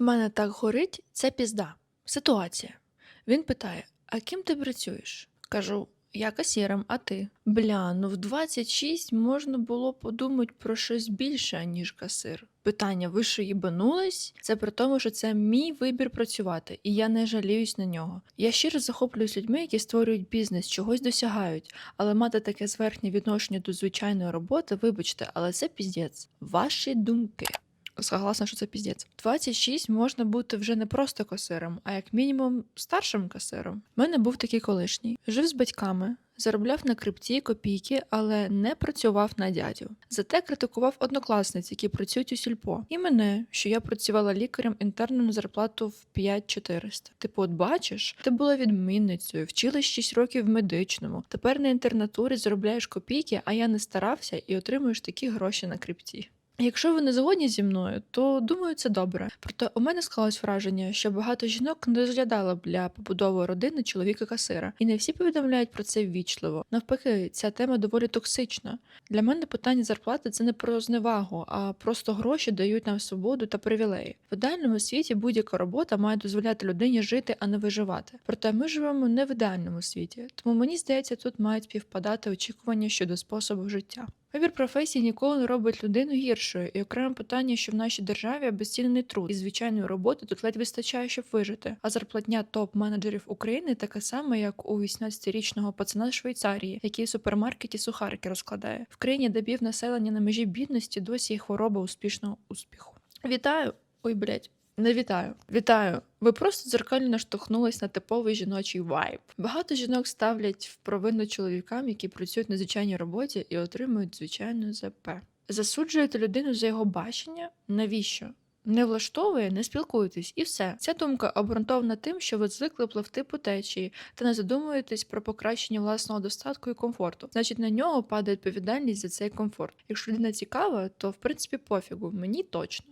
В мене так горить, це пізда. Ситуація. Він питає: А ким ти працюєш? Кажу, я касіром, а ти? Бля, ну в 26 можна було подумати про щось більше, ніж касир. Питання: ви що їбанулись? Це при тому, що це мій вибір працювати, і я не жаліюсь на нього. Я щиро захоплююсь людьми, які створюють бізнес, чогось досягають, але мати таке зверхнє відношення до звичайної роботи, вибачте, але це піздець. Ваші думки. Согласна, що це піздець. 26 можна бути вже не просто касиром, а як мінімум старшим касиром. У мене був такий колишній. Жив з батьками, заробляв на крипті копійки, але не працював на дядю. Зате критикував однокласниць, які працюють у сільпо. І мене, що я працювала лікарем інтерном на зарплату в 5400. Типу, от бачиш, ти була відмінницею, вчилась 6 років в медичному. Тепер на інтернатурі заробляєш копійки, а я не старався і отримуєш такі гроші на крипті. Якщо ви не згодні зі мною, то думаю, це добре. Проте у мене склалось враження, що багато жінок не розглядало для побудови родини чоловіка касира, і не всі повідомляють про це ввічливо. Навпаки, ця тема доволі токсична. Для мене питання зарплати це не про зневагу, а просто гроші дають нам свободу та привілеї. В ідеальному світі будь-яка робота має дозволяти людині жити, а не виживати. Проте ми живемо не в ідеальному світі, тому мені здається, тут мають співпадати очікування щодо способу життя. Вибір професії ніколи не робить людину гіршою, і окреме питання, що в нашій державі безцінний труд і звичайної роботи тут ледь вистачає, щоб вижити. А зарплатня топ-менеджерів України така сама, як у 18-річного пацана Швейцарії, який в супермаркеті сухарики розкладає. В країні, де бів населення на межі бідності, досі є хвороба успішного успіху. Вітаю! Ой, блядь. Не вітаю, вітаю. Ви просто дзеркально наштовхнулись на типовий жіночий вайб. Багато жінок ставлять в провину чоловікам, які працюють на звичайній роботі і отримують звичайну ЗП. Засуджуєте людину за його бачення? Навіщо? Не влаштовує, не спілкуйтесь, і все. Ця думка обґрунтована тим, що ви звикли пливти по течії та не задумуєтесь про покращення власного достатку і комфорту. Значить, на нього падає відповідальність за цей комфорт. Якщо людина цікава, то в принципі пофігу, мені точно.